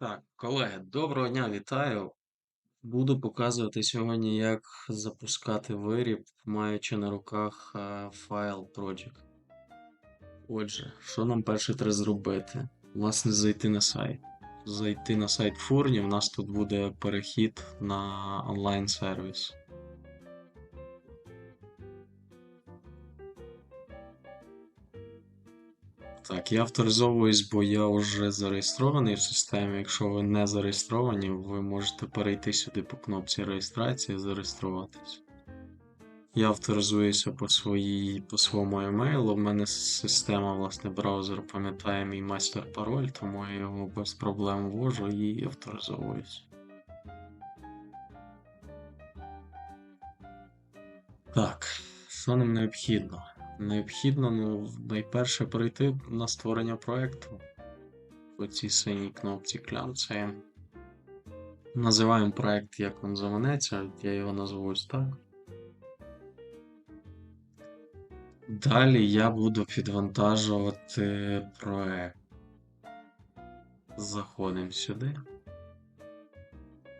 Так, колеги, доброго дня, вітаю. Буду показувати сьогодні, як запускати виріб, маючи на руках е, файл Project. Отже, що нам перше треба зробити? Власне, зайти на сайт. Зайти на сайт Фурні, в нас тут буде перехід на онлайн-сервіс. Так, я авторизовуюсь, бо я вже зареєстрований в системі. Якщо ви не зареєстровані, ви можете перейти сюди по кнопці реєстрації і зареєструватись. Я авторизуюся по своїй, по своєму емейлу. У мене система, власне, браузер пам'ятає мій майстер-пароль, тому я його без проблем ввожу і авторизовуюсь. Так, що нам необхідно? Необхідно, ну, найперше пройти на створення проєкту. По цій синій кнопці клямцаємо. Називаємо проєкт, як вам заманеться, я його назву ось так. Далі я буду підвантажувати проєкт. Заходимо сюди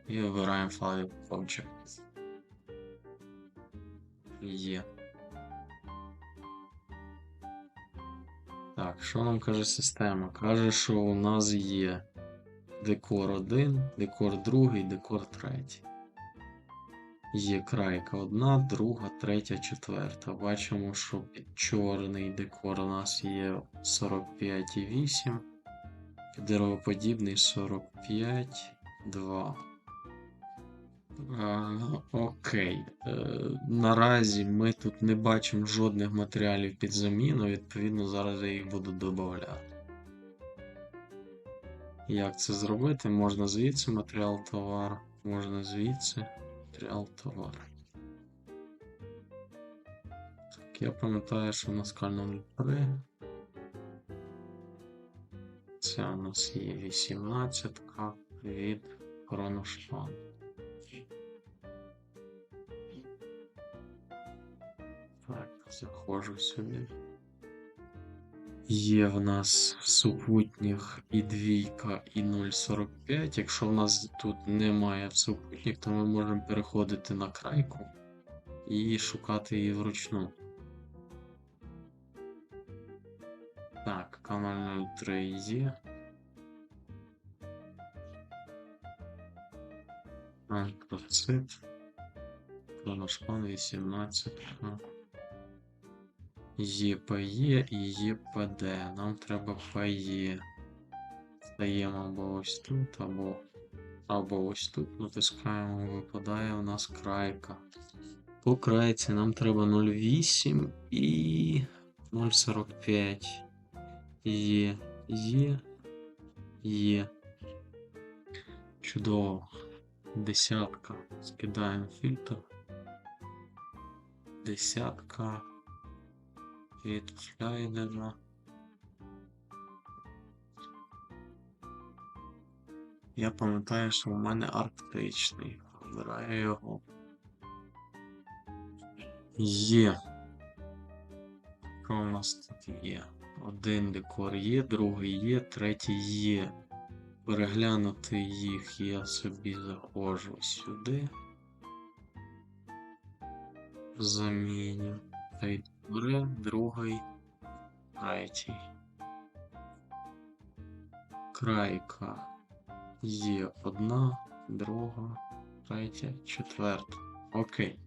і обираємо файл Object. Є. що нам каже система? Каже, що у нас є декор 1, декор 2, декор 3. Є крайка 1, друга, третя, четверта. Бачимо, що під чорний декор у нас є 45,8, під деревоподібний 45,2. Окей. Е, Наразі ми тут не бачимо жодних матеріалів під заміну, відповідно, зараз я їх буду додавати. Як це зробити? Можна звідси матеріал товар, можна звідси матеріал товар. Так, я пам'ятаю, що у нас кально 03. Це у нас є 18 від Кроношпан. Заходжу сюди. Є в нас в супутніх і двійка, і 0,45. Якщо в нас тут немає в супутніх, то ми можемо переходити на крайку і шукати її вручну. Так, канал 03 є. Антрацит. Кроношпан 18. Є ПЕ і є ПД. Нам треба ПЕ. Стаємо або ось тут, або, або ось тут натискаємо, випадає у нас крайка. По крайці нам треба 0,8 і 0,45. Є, є, є. Чудово. Десятка. Скидаємо фільтр. Десятка. Від слайдера. Я пам'ятаю, що у мене арктичний. Вибираю його. Є. Що у нас тут є? Один декор є, другий є, третій є. Переглянути їх я собі заходжу сюди. Заміню. Добре, другий, третій. Крайка є одна, друга, третя, четверта. Окей.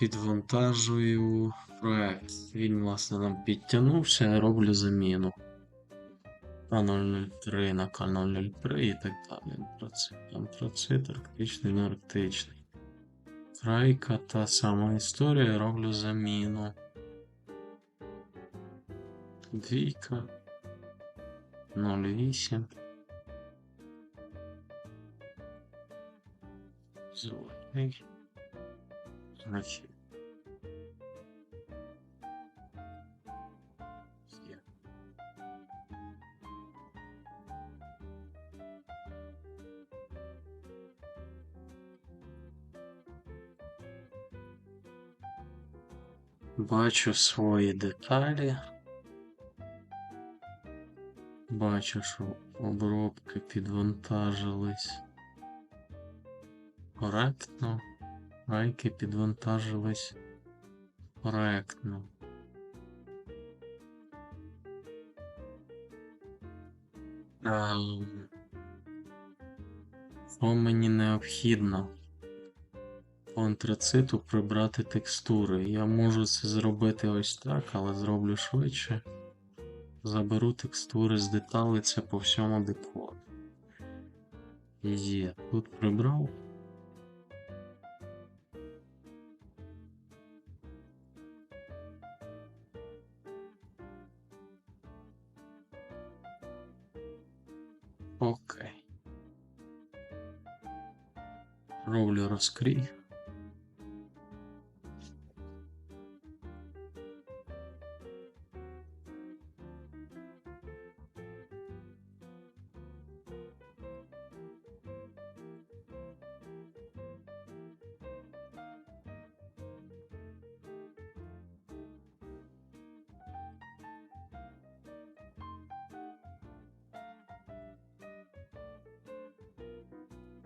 Підвантажую проект. Він, власне, нам підтягнувся, я роблю заміну. К003 на К003 і так далі. Антрацит, арктичний, не Крайка та сама історія, роблю заміну. Двійка. 08. Золотий. Значить. Бачу свої деталі. Бачу, що обробки підвантажились коректно. Райки підвантажились коректно. Ем, Що мені необхідно? Антрациту прибрати текстури. Я можу це зробити ось так, але зроблю швидше. Заберу текстури з деталей, це по всьому декору. Є. Тут прибрав. Окей. Роблю розкрій.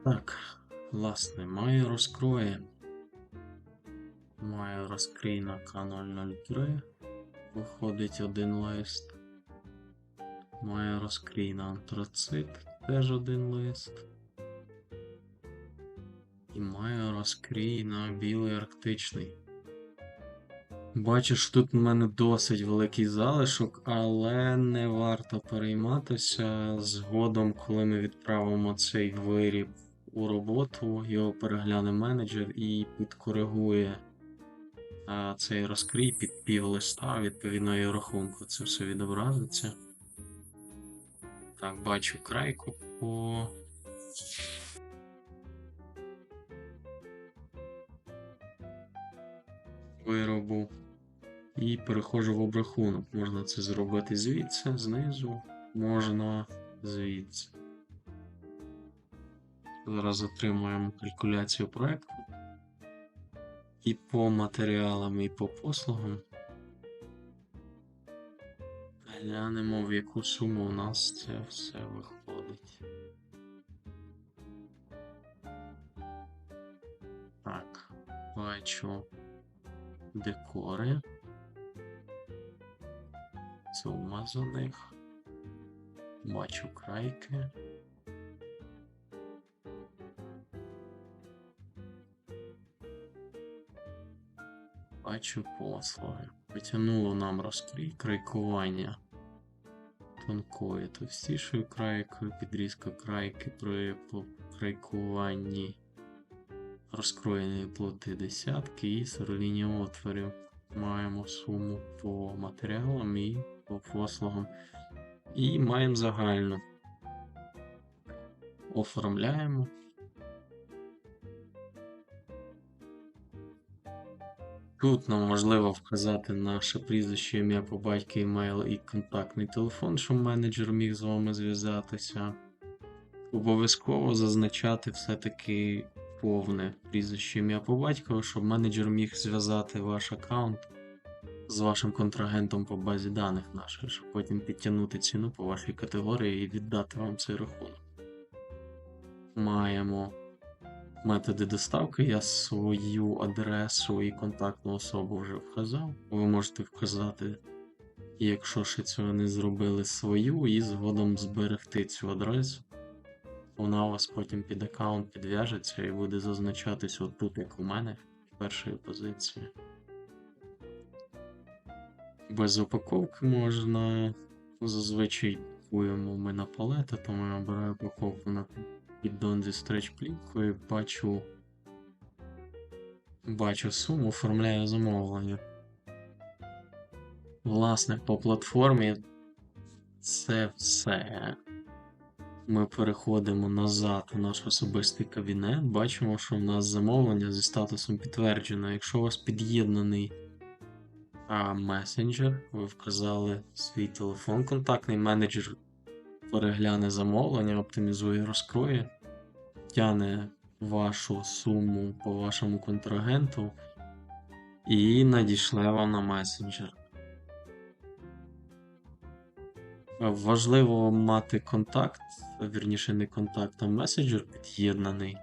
Так, власне, маю розкроє. Маю розкрій на К003. Виходить один лист. Маю розкрій на антрацит, теж один лист. І маю розкрій на білий арктичний. Бачиш, тут в мене досить великий залишок, але не варто перейматися. Згодом, коли ми відправимо цей виріб у роботу, його перегляне менеджер і підкоригує а, цей розкрій під пів листа, відповідно і рахунку. Це все відобразиться. Так, бачу крайку по. Виробу. І переходжу в обрахунок. Можна це зробити звідси, знизу, можна звідси. Зараз отримуємо калькуляцію проекту. І по матеріалам, і по послугам. Глянемо, в яку суму у нас це все виходить. Так, бачу декори. Сума за них. Бачу крайки. Бачу послуги. Потягнуло нам розкрій крайкування тонкої, товстішою крайкою, підрізка крайки при крайкуванні розкроєної плоти десятки і сировині отворів. Маємо суму по матеріалам і по послугам. І маємо загальну. Оформляємо. Тут нам важливо вказати наше прізвище, ім'я по батьки, емейл і контактний телефон, щоб менеджер міг з вами зв'язатися. Обов'язково зазначати все-таки повне прізвище ім'я по батькові, щоб менеджер міг зв'язати ваш аккаунт з вашим контрагентом по базі даних нашої, щоб потім підтягнути ціну по вашій категорії і віддати вам цей рахунок. Маємо методи доставки. Я свою адресу і контактну особу вже вказав. Ви можете вказати, якщо ще цього не зробили, свою, і згодом зберегти цю адресу. Вона у вас потім під аккаунт підв'яжеться і буде зазначатись отут, як у мене, в першої позиції. Без упаковки можна. Зазвичай купуємо ми на палети, тому я обираю упаковку на піддон зі стреч плівкою, бачу. Бачу суму, оформляю замовлення. Власне, по платформі це все. Ми переходимо назад у наш особистий кабінет. Бачимо, що в нас замовлення зі статусом підтверджено. Якщо у вас під'єднаний месенджер, ви вказали свій телефон, контактний менеджер перегляне замовлення, оптимізує розкроє, тяне вашу суму по вашому контрагенту і надішле вам на месенджер. Важливо мати контакт, вірніше, не контакт, а меседжер під'єднаний,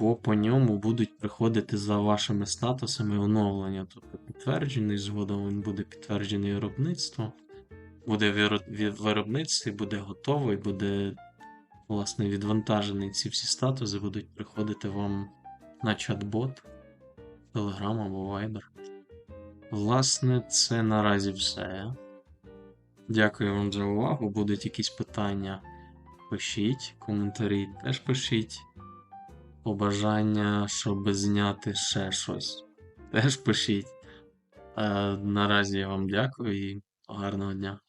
бо по ньому будуть приходити за вашими статусами оновлення. Тобто підтверджений, згодом він буде підтверджений виробництво, буде виро- від виробництві, буде готовий, буде власне відвантажений. Ці всі статуси будуть приходити вам на чат-бот, Telegram або Viber. Власне, це наразі все. Дякую вам за увагу. Будуть якісь питання. Пишіть, коментарі теж пишіть. Побажання, щоб зняти ще щось. Теж пишіть. Е, наразі я вам дякую і гарного дня.